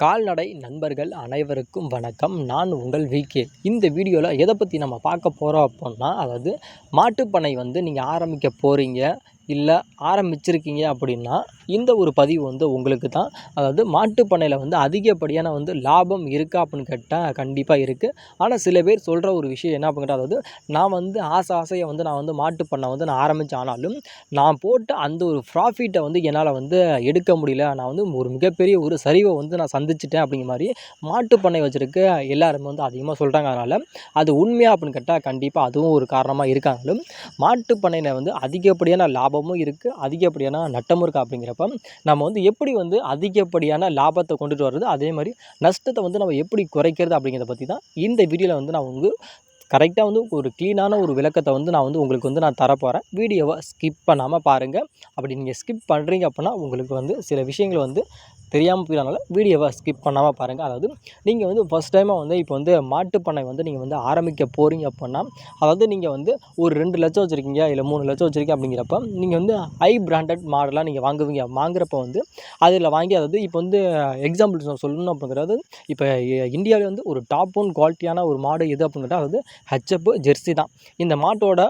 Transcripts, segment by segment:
கால்நடை நண்பர்கள் அனைவருக்கும் வணக்கம். நான் உங்கள் விகே இந்த வீடியோவில் எதை பற்றி நம்ம பார்க்க போகிறோம் அப்புடின்னா அதாவது மாட்டுப்பண்ணை வந்து நீங்கள் ஆரம்பிக்க போகிறீங்க இல்லை ஆரம்பிச்சிருக்கீங்க அப்படின்னா இந்த ஒரு பதிவு வந்து உங்களுக்கு தான் அதாவது மாட்டுப்பண்ணையில் வந்து அதிகப்படியான வந்து லாபம் இருக்கா அப்படின்னு கேட்டால் கண்டிப்பாக இருக்குது ஆனால் சில பேர் சொல்கிற ஒரு விஷயம் என்ன அப்படின்னு அதாவது நான் வந்து ஆசை ஆசையை வந்து நான் வந்து மாட்டுப்பண்ணை வந்து நான் ஆரம்பித்தேன் ஆனாலும் நான் போட்ட அந்த ஒரு ப்ராஃபிட்டை வந்து என்னால் வந்து எடுக்க முடியல. நான் வந்து ஒரு மிகப்பெரிய ஒரு சரிவை வந்து நான் சந்திச்சிட்டேன் அப்படிங்கிற மாதிரி மாட்டுப்பண்ணை வச்சுருக்க எல்லாருமே வந்து அதிகமாக சொல்கிறாங்க அதனால் அது உண்மையாக அப்படின்னு கேட்டால் கண்டிப்பாக அதுவும் ஒரு காரணமாக இருக்காங்களும் மாட்டுப்பண்ணையில் வந்து அதிகப்படியான லாபம் லாபமும் இருக்குது அதிகப்படியான நட்டமும் இருக்குது அப்படிங்கிறப்ப நம்ம வந்து எப்படி வந்து அதிகப்படியான லாபத்தை கொண்டுட்டு வர்றது? அதே மாதிரி நஷ்டத்தை வந்து நம்ம எப்படி குறைக்கிறது அப்படிங்கிறத பற்றி தான் இந்த வீடியோவில் வந்து நான் வந்து கரெக்டாக வந்து ஒரு க்ளீனான ஒரு விளக்கத்தை வந்து நான் வந்து உங்களுக்கு வந்து நான் தரப்போகிறேன் வீடியோவை ஸ்கிப் பண்ணாமல் பாருங்கள் அப்படி நீங்கள் ஸ்கிப் பண்ணுறீங்க அப்படின்னா உங்களுக்கு வந்து சில விஷயங்கள் வந்து தெரியாமல் போயிடனால வீடியோவை ஸ்கிப் பண்ணாமல் பாருங்கள் அதாவது நீங்கள் வந்து ஃபஸ்ட் டைமாக வந்து இப்போ வந்து மாட்டுப்பண்ணை வந்து நீங்கள் வந்து ஆரம்பிக்க போகிறீங்க அப்படின்னா அதாவது நீங்கள் வந்து ஒரு ரெண்டு லட்சம் வச்சுருக்கீங்க இல்லை மூணு லட்சம் வச்சுருக்கீங்க அப்படிங்கிறப்ப நீங்கள் வந்து ஹை பிராண்டட் மாடலாக நீங்கள் வாங்குவீங்க. வாங்குறப்ப வந்து அதில் வாங்கி அதாவது இப்போ வந்து எக்ஸாம்பிள் சொல்லணும் அப்படிங்கிறது இப்போ இந்தியாவிலே வந்து ஒரு டாப் ஒன் குவாலிட்டியான ஒரு மாடு எது அப்படிங்கிறத அதாவது ஹச்சப்பு ஜெர்சி தான். இந்த மாட்டோட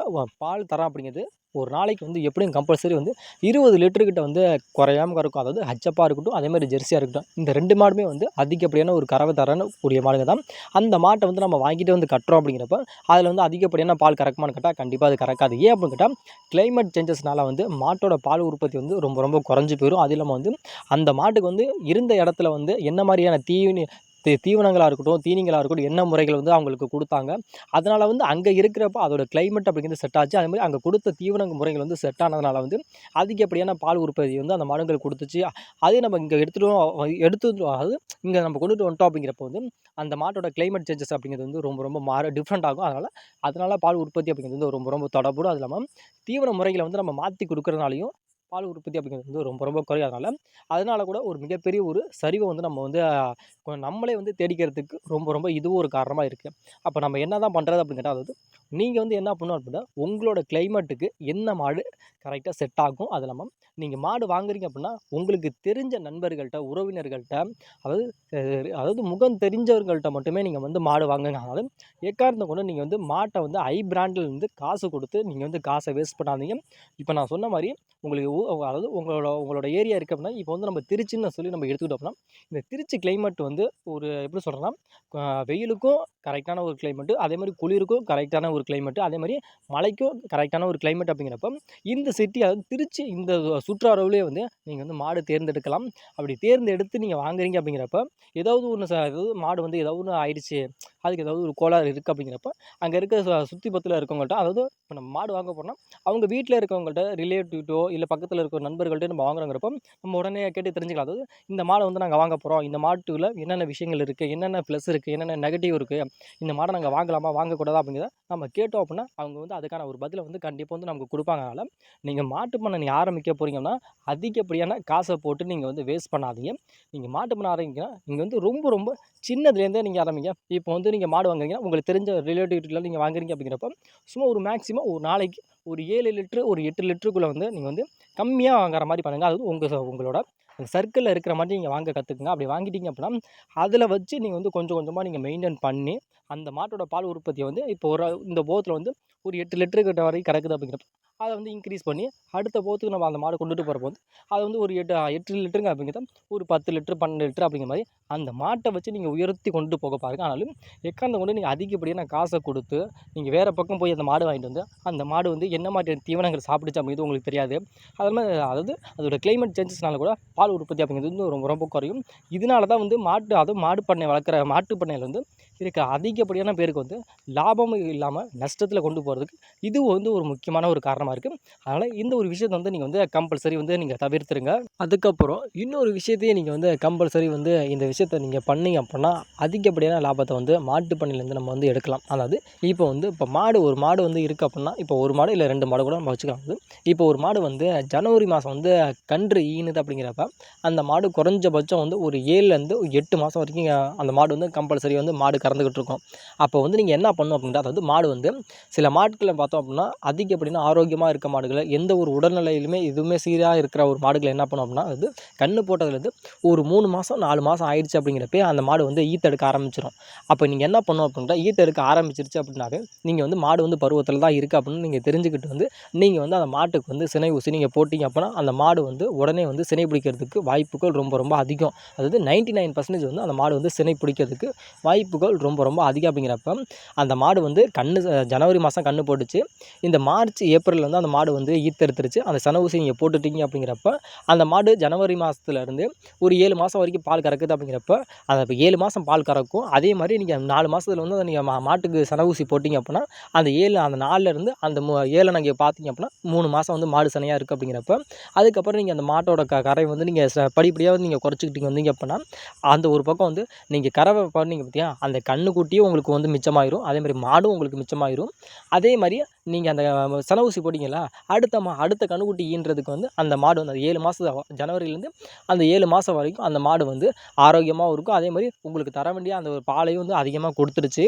பால் தரம் அப்படிங்கிறது ஒரு நாளைக்கு வந்து எப்படியும் கம்பல்சரி வந்து இருபது லிட்டருக்கிட்ட வந்து குறையாம இருக்கும். அதாவது ஹச்சப்பாக இருக்கட்டும் அதேமாதிரி ஜெர்சியாக இருக்கட்டும். இந்த ரெண்டு மாடுமே வந்து அதிகப்படியான ஒரு கறவை தரன்னு கூடிய மாடுங்க தான். அந்த மாட்டை வந்து நம்ம வாங்கிட்டு வந்து கட்டுறோம் அப்படிங்கிறப்ப அதில் வந்து அதிகப்படியான பால் கறக்குமான்னு கேட்டால் கண்டிப்பாக அது கறக்காது. ஏன் அப்படின்னு கேட்டால் கிளைமேட் சேஞ்சஸ்னால வந்து மாட்டோட பால் உற்பத்தி வந்து ரொம்ப ரொம்ப குறைஞ்சி போயிடும் அது இல்லாமல் வந்து அந்த மாட்டுக்கு வந்து இருந்த இடத்துல வந்து என்ன மாதிரியான தீனி தீவனங்களாக இருக்கட்டும் தீனிங்களாக இருக்கட்டும் என்ன முறைகள் வந்து அவங்களுக்கு கொடுத்தாங்க. அதனால் வந்து அங்கே இருக்கிறப்ப அதோட கிளைமேட் அப்படிங்கிறது செட் ஆச்சு. அதே மாதிரி அங்கே கொடுத்த தீவன முறைகள் வந்து செட் ஆனதுனால வந்து அதிகப்படியான பால் உற்பத்தி வந்து அந்த மாடுகள் கொடுத்துச்சு. அதே நம்ம இங்கே எடுத்துகிட்டு எடுத்து அதாவது இங்கே நம்ம கொண்டுட்டு வந்துட்டோம் அப்படிங்கிறப்ப வந்து அந்த மாட்டோட கிளைமேட் சேஞ்சஸ் அப்படிங்கிறது வந்து ரொம்ப ரொம்ப மாற டிஃப்ரெண்ட் ஆகும். அதனால் அதனால் பால் உற்பத்தி அப்படிங்கிறது வந்து ரொம்ப ரொம்ப தொடர்புடும் அது இல்லாமல் தீவன முறைகளை வந்து நம்ம மாற்றி கொடுக்குறதுனாலையும் பால் உற்பத்தி அப்படிங்கிறது வந்து ரொம்ப ரொம்ப குறையாதனால அதனால் அதனால கூட ஒரு மிகப்பெரிய ஒரு சரிவை வந்து நம்ம வந்து நம்மளே வந்து தேடிக்கிறதுக்கு ரொம்ப ரொம்ப இதுவும் ஒரு காரணமாக இருக்குது அப்போ நம்ம என்ன தான் பண்ணுறது அப்படின்னு கேட்டால் அதாவது நீங்கள் வந்து என்ன பண்ணணும் அப்படின்னா உங்களோட கிளைமேட்டுக்கு என்ன மாடு கரெக்டாக செட் ஆகும் அது இல்லாமல் நீங்கள் மாடு வாங்குறீங்க அப்படின்னா உங்களுக்கு தெரிஞ்ச நண்பர்கள்ட்ட உறவினர்கள்ட்ட அதாவது அதாவது முகம் தெரிஞ்சவர்கள்ட்ட மட்டுமே நீங்கள் வந்து மாடு வாங்குங்க. அதாவது எக்காரணத்தை கொண்டு நீங்கள் வந்து மாட்டை வந்து ஐ பிராண்டில் வந்து காசு கொடுத்து நீங்கள் வந்து காசை வேஸ்ட் பண்ணாதீங்க. இப்போ நான் சொன்ன மாதிரி உங்களுக்கு அவங்க அதாவது உங்களோட உங்களோட ஏரியா இருக்கு அப்படின்னா இப்போ வந்து நம்ம திருச்சின்னு சொல்லி நம்ம எடுத்துக்கிட்டோம் அப்படின்னா இந்த திருச்சி கிளைமேட் வந்து ஒரு எப்படி சொல்கிறேன்னா வெயிலுக்கும் கரெக்டான ஒரு கிளைமேட்டு அதே மாதிரி குளிருக்கும் கரெக்டான ஒரு கிளைமேட்டு அதே மாதிரி மலைக்கும் கரெக்டான ஒரு கிளைமேட் அப்படிங்கிறப்ப இந்த சிட்டி அதாவது திருச்சி இந்த சுற்றாரோவிலே வந்து நீங்கள் வந்து மாடு தேர்ந்தெடுக்கலாம். அப்படி தேர்ந்தெடுத்து நீங்கள் வாங்குறீங்க அப்படிங்கிறப்ப ஏதாவது ஒன்று ஏதாவது மாடு வந்து ஏதாவது ஒன்று ஆயிடுச்சு அதுக்கு ஏதாவது ஒரு கோளாறு இருக்குது அப்படிங்கிறப்ப அங்கே இருக்க சு- சுற்றி பத்தில் இருக்கவங்கள்ட்ட அதாவது இப்போ நம்ம மாடு வாங்க போனால் அவங்க வீட்டில் இருக்கவங்கள்ட்ட ரிலேட்டிவ்ட்டோ இல்லை பக்கத்தில் இருக்கிற நண்பர்கள்ட்ட நம்ம வாங்குறோங்கிறப்ப நம்ம உடனே கேட்டு தெரிஞ்சுக்கலாம். அதாவது இந்த மாடை வந்து நாங்கள் வாங்க போகிறோம் இந்த மாட்டுல என்னென்ன விஷயங்கள் இருக்குது என்னென்ன ப்ளஸ் இருக்குது என்னென்ன நெகட்டிவ் இருக்குது இந்த மாடை நாங்கள் வாங்கலாமா வாங்கக்கூடாதா அப்படிங்கிறத நம்ம கேட்டோம் அப்படின்னா அவங்க வந்து அதுக்கான ஒரு பதிலை வந்து கண்டிப்பாக வந்து நமக்கு கொடுப்பாங்க. அதனால் நீங்கள் மாட்டு பண்ணை நீங்கள் ஆரம்பிக்க போகிறீங்கன்னா அதிகப்படியான காசை போட்டு நீங்கள் வந்து வேஸ்ட் பண்ணாதீங்க. நீங்கள் மாட்டு பண்ண ஆரம்பிங்கன்னா நீங்கள் வந்து ரொம்ப ரொம்ப சின்னதுலேருந்தே நீங்கள் ஆரம்பிங்க. இப்போ வந்து நீங்கள் மாடு வாங்குறீங்கன்னா உங்களுக்கு தெரிஞ்ச ரிலேட்டிவ்ல நீங்கள் வாங்குறீங்க அப்படிங்கிறப்ப சும்மா ஒரு மேக்ஸிமம் ஒரு நாளைக்கு ஒரு ஏழு லிட்ரு ஒரு எட்டு லிட்டருக்குள்ளே வந்து நீங்கள் வந்து கம்மியாக வாங்குற மாதிரி பண்ணுங்கள் அது உங்கள் உங்களோட சர்க்கிளில் இருக்கிற மாதிரி நீங்கள் வாங்க கற்றுக்குங்க அப்படி வாங்கிட்டீங்க அப்படின்னா அதில் வச்சு நீங்கள் வந்து கொஞ்சம் கொஞ்சமாக நீங்கள் மெயின்டைன் பண்ணி அந்த மாட்டோட பால் உற்பத்தியை வந்து இப்போ ஒரு இந்த போத்தில் வந்து ஒரு எட்டு லிட்டரு கிட்ட வரைக்கும் கறக்குது அப்படிங்கிறப்ப அதை வந்து இன்க்ரீஸ் பண்ணி அடுத்த போத்துக்கு நம்ம அந்த மாடு கொண்டுட்டு போகிறப்போ வந்து அதை வந்து ஒரு எட்டு எட்டு லிட்டருங்க அப்படிங்கிறத ஒரு பத்து லிட்டரு பன்னெண்டு லிட்டரு அப்படிங்கிற மாதிரி அந்த மாட்டை வச்சு நீங்கள் உயர்த்தி கொண்டு போக பாருங்க. ஆனாலும் எக்காந்த கொண்டு நீங்கள் அதிகப்படியான காசை கொடுத்து நீங்கள் வேறு பக்கம் போய் அந்த மாடு வாங்கிட்டு வந்து அந்த மாடு வந்து என்ன மாதிரி தீவனங்கள் சாப்பிடுச்சு அப்படிங்கிறது உங்களுக்கு தெரியாது. அது மாதிரி அதாவது அதோட கிளைமேட் சேஞ்சஸ்னால கூட பால் உற்பத்தி அப்படிங்கிறது வந்து ரொம்ப ரொம்ப குறையும். இதனால தான் வந்து மாட்டு அதுவும் மாடு பண்ணை வளர்க்குற மாட்டு பண்ணையில் வந்து இருக்க அதிகப்படியான பேருக்கு வந்து லாபமும் இல்லாமல் நஷ்டத்தில் கொண்டு போகிறதுக்கு இது வந்து ஒரு முக்கியமான ஒரு காரணமாக இருக்குது அதனால் இந்த ஒரு விஷயத்தை வந்து நீங்கள் வந்து கம்பல்சரி வந்து நீங்கள் தவிர்த்துருங்க. அதுக்கப்புறம் இன்னொரு விஷயத்தையும் நீங்கள் வந்து கம்பல்சரி வந்து இந்த விஷயத்தை நீங்கள் பண்ணீங்க அப்படின்னா அதிகப்படியான லாபத்தை வந்து மாட்டு பண்ணையிலேருந்து நம்ம வந்து எடுக்கலாம். அதாவது இப்போ வந்து இப்போ மாடு ஒரு மாடு வந்து இருக்குது அப்படின்னா இப்போ ஒரு மாடு இல்லை ரெண்டு மாடு கூட நம்ம வச்சுக்கலாம். வந்து இப்போ ஒரு மாடு வந்து ஜனவரி மாதம் வந்து கன்று ஈனுது அப்படிங்கிறப்ப அந்த மாடு குறைஞ்சபட்சம் வந்து ஒரு ஏழுலேருந்து எட்டு மாதம் வரைக்கும் அந்த மாடு வந்து கம்பல்சரி வந்து மாடு கறந்துக்கிட்டு இருக்கும். அப்போ வந்து நீங்கள் என்ன பண்ணணும் அப்படின்னா அதாவது மாடு வந்து சில மாடுகளை பார்த்தோம் அப்படின்னா அதிக அப்படின்னா ஆரோக்கியமாக இருக்க மாடுகளை எந்த ஒரு உடல்நிலையிலுமே எதுவுமே சீராக இருக்கிற ஒரு மாடுகளை என்ன பண்ணும் அப்படின்னா அது கன்று போட்டதுலேருந்து ஒரு மூணு மாதம் நாலு மாதம் ஆயிடுச்சு அப்படிங்கிறப்ப அந்த மாடு வந்து ஈத்தெடுக்க ஆரம்பிச்சிடும் அப்போ நீங்கள் என்ன பண்ணணும் அப்படின்னா ஈத்தெடுக்க ஆரம்பிச்சிருச்சு அப்படின்னாவே நீங்கள் வந்து மாடு வந்து பருவத்தில் தான் இருக்குது அப்படின்னு நீங்கள் தெரிஞ்சுக்கிட்டு வந்து நீங்கள் வந்து அந்த மாட்டுக்கு வந்து சினை ஊசி நீங்கள் போட்டிங்க அப்படின்னா அந்த மாடு வந்து உடனே வந்து சினை பிடிக்கிறது பிடிக்கிறதுக்கு வாய்ப்புகள் ரொம்ப ரொம்ப அதிகம். அதாவது நைன்ட்டி நைன் பர்சன்டேஜ் வந்து அந்த மாடு வந்து சினை பிடிக்கிறதுக்கு வாய்ப்புகள் ரொம்ப ரொம்ப அதிகம் அப்படிங்கிறப்ப அந்த மாடு வந்து கன்று ஜனவரி மாதம் கன்று போட்டுச்சு. இந்த மார்ச் ஏப்ரலில் வந்து அந்த மாடு வந்து ஈத்தெடுத்துருச்சு அந்த சன ஊசி நீங்கள் போட்டுட்டீங்க அப்படிங்கிறப்ப அந்த மாடு ஜனவரி மாதத்துலேருந்து ஒரு ஏழு மாதம் வரைக்கும் பால் கறக்குது அப்படிங்கிறப்ப அந்த இப்போ ஏழு மாதம் பால் கறக்கும். அதே மாதிரி நீங்கள் நாலு மாதத்துல வந்து அதை நீங்கள் மா மாட்டுக்கு சன ஊசி போட்டிங்க அப்படின்னா அந்த ஏழு அந்த நாலுலேருந்து அந்த மூ ஏழை நீங்கள் பார்த்தீங்க அப்படின்னா மூணு மாதம் வந்து மாடு சனையாக இருக்குது அப்படிங்கிறப்ப அதுக்கப்புறம் நீங்கள் அந்த மாட்டோட க கரை வந்து நீங்கள் ச படிப்படியாக வந்து நீங்கள் குறைச்சிக்கிட்டு வந்தீங்க அப்படின்னா அந்த ஒரு பக்கம் வந்து நீங்கள் கறவை பண்ணீங்க பார்த்தியா அந்த கன்றுக்குட்டியும் உங்களுக்கு வந்து மிச்சமாயிரும். அதே மாதிரி மாடும் உங்களுக்கு மிச்சமாயிரும். அதே மாதிரி நீங்கள் அந்த செலவுசி போட்டிங்களா அடுத்த மா அடுத்த கன்றுக்குட்டி ஈன்றதுக்கு வந்து அந்த மாடு வந்து அந்த ஏழு மாதம் ஜனவரியிலேருந்து அந்த ஏழு மாதம் வரைக்கும் அந்த மாடு வந்து ஆரோக்கியமாகவும் இருக்கும். அதே மாதிரி உங்களுக்கு தர வேண்டிய அந்த ஒரு பாலையும் வந்து அதிகமாக கொடுத்துருச்சு.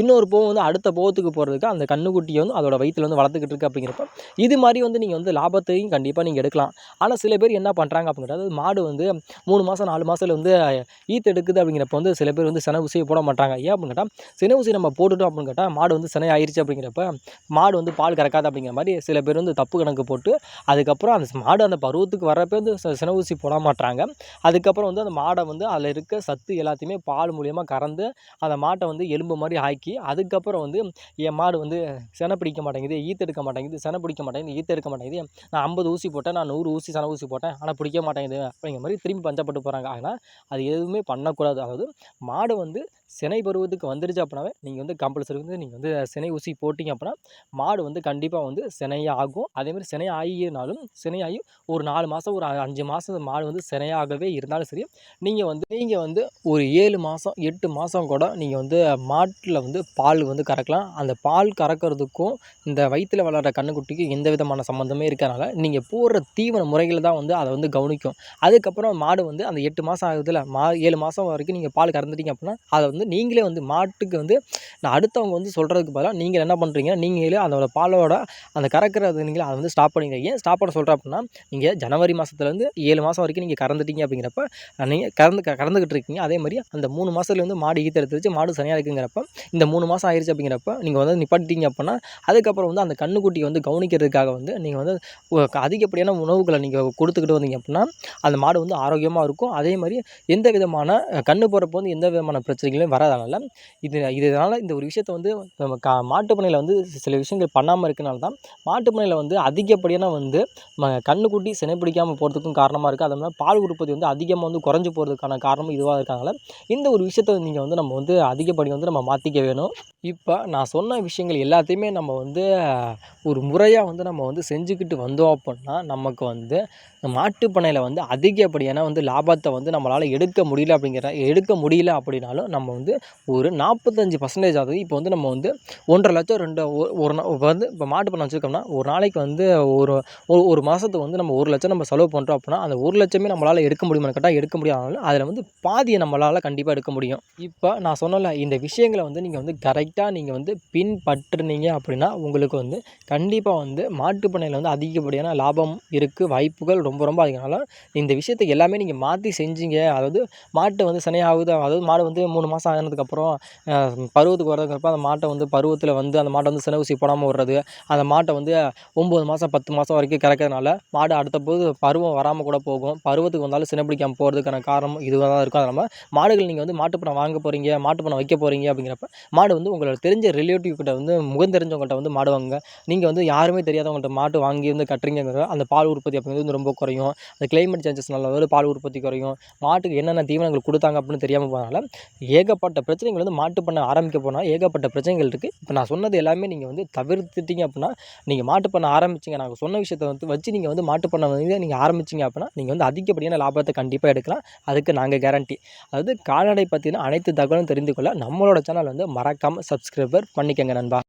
இன்னொரு போகம் வந்து அடுத்த போகத்துக்கு போகிறதுக்கு அந்த கன்றுக்குட்டியை வந்து அதோட வயிற்றில் வந்து வளர்த்துக்கிட்டு இருக்கு அப்படிங்கிறப்ப இது மாதிரி வந்து நீங்கள் வந்து லாபத்தையும் கண்டிப்பாக நீங்கள் எடுக்கலாம். ஆனால் சில பேர் என்ன பண்ணுறாங்க அப்படிங்கிறது மாடு வந்து மூணு மாதம் நாலு மாதத்துல வந்து ஈத்து எடுக்குது அப்படிங்கிறப்ப வந்து சில பேர் வந்து சென ஊசியை போட மாட்டாங்க. ஏன் அப்படின்னு கேட்டால் சென ஊசி நம்ம போட்டுட்டோம் அப்படின்னு கேட்டால் மாடு வந்து சினை ஆயிடுச்சு அப்படிங்கிறப்ப மாடு வந்து பால் கறக்காது அப்படிங்கிற மாதிரி சில பேர் வந்து தப்பு கணக்கு போட்டு அதுக்கப்புறம் அந்த மாடு அந்த பருவத்துக்கு வரப்போ வந்து செ- சென ஊசி போட மாட்டாங்க. அதுக்கப்புறம் வந்து அந்த மாடை வந்து அதில் இருக்க சத்து எல்லாத்தையுமே பால் மூலியமாக கறந்து அந்த மாட்டை வந்து எலும்பு மாதிரி ஆக்கி அதுக்கப்புறம் வந்து என் மாடு வந்து செனை பிடிக்க மாட்டேங்குது ஈத்து எடுக்க மாட்டேங்குது செனை பிடிக்க மாட்டேங்குது ஈத்து எடுக்க மாட்டேங்குது. நான் ஐம்பது ஊசி போட்டேன் நான் நூறு ஊசி சென ஊசி போட்டேன் ஆனால் பிடிக்க மாட்டேங்குது. அப்படிங்கிற மாதிரி திரும்பி பஞ்சப்பட்டு போகிறாங்க ஆனால் அது எதுவுமே பண்ணக்கூடாது. அதாவது மாடு வந்து சினை பருவத்துக்கு வந்துருச்சு அப்படின்னாவே நீங்கள் வந்து கம்பல்சரி வந்து நீங்கள் வந்து சினை ஊசி போட்டிங்க அப்படின்னா மாடு வந்து கண்டிப்பாக வந்து சினையாக ஆகும் அதேமாதிரி சினை ஆகினாலும் சினையாகி ஒரு நாலு மாதம் ஒரு அஞ்சு மாதம் மாடு வந்து சினையாகவே இருந்தாலும் சரி நீங்கள் வந்து நீங்கள் வந்து ஒரு ஏழு மாதம் எட்டு மாதம் கூட நீங்கள் வந்து மாட்டில் வந்து பால் வந்து கறக்கலாம். அந்த பால் கறக்கிறதுக்கும் இந்த வயிற்றில் வளர்கிற கண்ணுக்குட்டிக்கு எந்த விதமான சம்மந்தமே இருக்கிறனால நீங்கள் போடுற தீவன முறைகளை தான் வந்து அதை வந்து கவனிக்கும். அதுக்கப்புறம் மாடு வந்து அந்த எட்டு மாதம் ஆகுதுல மா ஏழு மாதம் வரைக்கும் நீங்கள் பால் கறந்துட்டீங்க அப்படின்னா அதை வந்து நீங்களே வந்து மாட்டுக்கு வந்து நான் அடுத்தவங்க வந்து சொல்கிறதுக்கு பதிலாக நீங்கள் என்ன பண்ணுறீங்க நீங்களே அதோட பாலோட அந்த கறக்கிறது நீங்களே அதை வந்து ஸ்டாப் பண்ணிக்கிறீங்க. ஏன் ஸ்டாப் பண்ண சொல்கிறேன் அப்படின்னா நீங்கள் ஜனவரி மாதத்துலேருந்து ஏழு மாதம் வரைக்கும் நீங்கள் கறந்துட்டீங்க அப்படிங்கிறப்ப நீங்கள் கறந்து கறந்துக்கிட்டு இருக்கீங்க. அதே மாதிரி அந்த மூணு மாதத்துலேருந்து மாடு ஈத்த எடுத்து வச்சு மாடு சரியாக இருக்குங்கிறப்ப இந்த மூணு மாதம் ஆயிடுச்சு அப்படிங்கிறப்ப நீங்கள் வந்து நிப்பாட்டிட்டீங்க அப்படின்னா அதுக்கப்புறம் வந்து அந்த கன்றுக்குட்டியை வந்து கவனிக்கிறதுக்காக வந்து நீங்கள் வந்து அதிகப்படியான உணவுகளை நீங்கள் கொடுத்துக்கிட்டு வந்தீங்க அப்படின்னா அந்த மாடு வந்து ஆரோக்கியமாக இருக்கும். அதே மாதிரி எந்த விதமான கண்ணு போகிறப்ப வந்து எந்த விதமான பிரச்சனைகளும் வராதனால இது இதனால் இந்த ஒரு விஷயத்த வந்து நம்ம கா மாட்டுப் பண்ணையில் வந்து சில விஷயங்கள் பண்ணாமல் இருக்கனால தான் மாட்டுப் பண்ணையில் வந்து அதிகப்படியான வந்து ம கண்ணுக்குட்டி சினை பிடிக்காமல் போகிறதுக்கும் காரணமாக இருக்குது அதே மாதிரி பால் உற்பத்தி வந்து அதிகமாக வந்து குறைஞ்சி போகிறதுக்கான காரணமும் இதுவாக இருக்கனால இந்த ஒரு விஷயத்த நீங்கள் வந்து நம்ம வந்து அதிகப்படி வந்து நம்ம மாற்றிக்க வேணும். இப்போ நான் சொன்ன விஷயங்கள் எல்லாத்தையுமே நம்ம வந்து ஒரு முறையாக வந்து நம்ம வந்து செஞ்சுக்கிட்டு வந்தோம் அப்படின்னா நமக்கு வந்து மாட்டுப் பண்ணையில் வந்து அதிகப்படியான வந்து லாபத்தை வந்து நம்மளால் எடுக்க முடியல அப்படிங்கிற எடுக்க முடியல அப்படின்னாலும் நம்ம வந்து ஒரு நாற்பத்தஞ்சு பர்சன்டேஜ் ஆகுது. இப்போ வந்து நம்ம வந்து ஒன்றரை லட்சம் ரெண்டு ஒரு இப்போ வந்து இப்போ மாட்டு பண்ணை வச்சுருக்கோம்னா ஒரு நாளைக்கு வந்து ஒரு ஒரு ஒரு மாதத்துக்கு வந்து நம்ம ஒரு லட்சம் நம்ம செலவு பண்ணுறோம் அப்படின்னா அந்த ஒரு லட்சமே நம்மளால் எடுக்க முடியுமா? கேட்டால் எடுக்க முடியாதுனாலும் அதில் வந்து பாதியை நம்மளால் கண்டிப்பாக எடுக்க முடியும். இப்போ நான் சொன்னல இந்த விஷயங்களை வந்து நீங்கள் வந்து கரெக்டாக நீங்கள் வந்து பின்பற்றுனீங்க அப்படின்னா உங்களுக்கு வந்து கண்டிப்பாக வந்து மாட்டுப் பண்ணையில் வந்து அதிகப்படியான லாபம் இருக்குது வாய்ப்புகள் ரொம்ப ரொம்ப அதிகனால இந்த விஷயத்தை எல்லாமே நீங்கள் மாற்றி செஞ்சீங்க. அதாவது மாட்டு வந்து சினையாகுது அதாவது மாடு வந்து மூணு மாதம் ஆனதுக்கப்புறம் பருவத்துக்கு வரதுக்கப்புறம் அந்த மாட்டை வந்து பருவத்தில் வந்து அந்த மாட்டை வந்து சினை ஊசி போடாமல் விடுறது அந்த மாட்டை வந்து ஒம்பது மாதம் பத்து மாதம் வரைக்கும் கறக்கிறதுனால மாடு அடுத்த போது பருவம் வராமல் கூட போகும். பருவத்துக்கு வந்தாலும் சினை பிடிக்காமல் போகிறதுக்கான காரணம் இதுவாக தான் இருக்கும். அது மாடுகள் நீங்கள் வந்து மாட்டுப்பணம் வாங்க போகிறீங்க மாட்டுப்பணம் வைக்க போகிறீங்க அப்படிங்கிறப்ப மாடு வந்து உங்களோட தெரிஞ்ச ரிலேட்டிவ் கிட்ட வந்து முகம் தெரிஞ்சவங்கள்ட்ட வந்து மாடு வாங்குங்க. நீங்கள் வந்து யாருமே தெரியாதவங்கள்ட்ட மாட்டு வாங்கி வந்து கட்டுறீங்கிற அந்த பால் உற்பத்தி அப்படிங்கிறது வந்து ரொம்ப குறையும். அந்த கிளைமேட் சேஞ்சஸ்னால வரும் பால் உற்பத்தி குறையும். மாட்டுக்கு என்னென்ன தீவனங்கள் கொடுத்தாங்க அப்படின்னு தெரியாமல் போனால ஏகப்பட்ட பிரச்சனைகள் வந்து மாட்டு பண்ண ஆரம்பிக்க போனால் ஏகப்பட்ட பிரச்சனைகள் இருக்குது இப்போ நான் சொன்னது எல்லாமே நீங்கள் வந்து தவிர்த்துட்டீங்க அப்படின்னா நீங்கள் மாட்டு பண்ண ஆரம்பிச்சிங்க நாங்கள் சொன்ன விஷயத்தை வந்து வச்சு நீங்கள் வந்து மாட்டு பண்ண வந்து நீங்கள் ஆரம்பிச்சிங்க அப்படின்னா நீங்கள் வந்து அதிகப்படியான லாபத்தை கண்டிப்பாக எடுக்கலாம். அதுக்கு நாங்கள் கேரண்டி அதாவது கால்நடை பற்றின அனைத்து தகவலும் தெரிந்து கொள்ள நம்மளோட சேனல் வந்து மறக்காமல் சப்ஸ்கிரைபர் பண்ணிக்கங்க நண்பா.